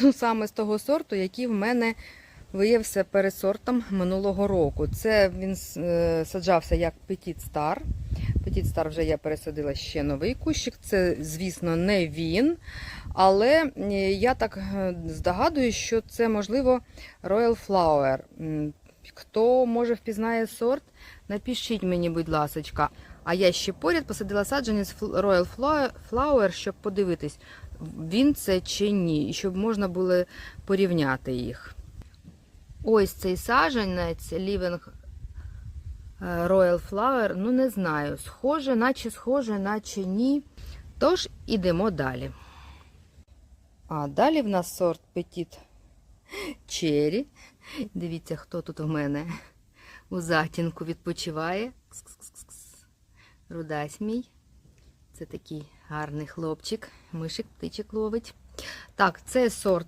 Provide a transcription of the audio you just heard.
Ну, саме з того сорту, який в мене виявився пересортом минулого року. Це він е, саджався як Petit Star. Petit Star вже я пересадила ще новий кущик. Це, звісно, не він. Але е, я так здогадуюсь, здогадую, що це, можливо, Royal Flower. Хто може впізнає сорт, напишіть мені, будь ласочка. А я ще поряд посадила саджанець Royal Flower, щоб подивитись, він це чи ні, і щоб можна було порівняти їх. Ось цей саджанець Living е, Royal Flower, ну не знаю, схоже, наче схоже, наче ні. Тож ідемо далі. А далі в нас сорт Petit Cherry. Дивіться, хто тут у мене у затінку відпочиває. Рудась мій. Це такий гарний хлопчик. Мишик птичок ловить. Так, це сорт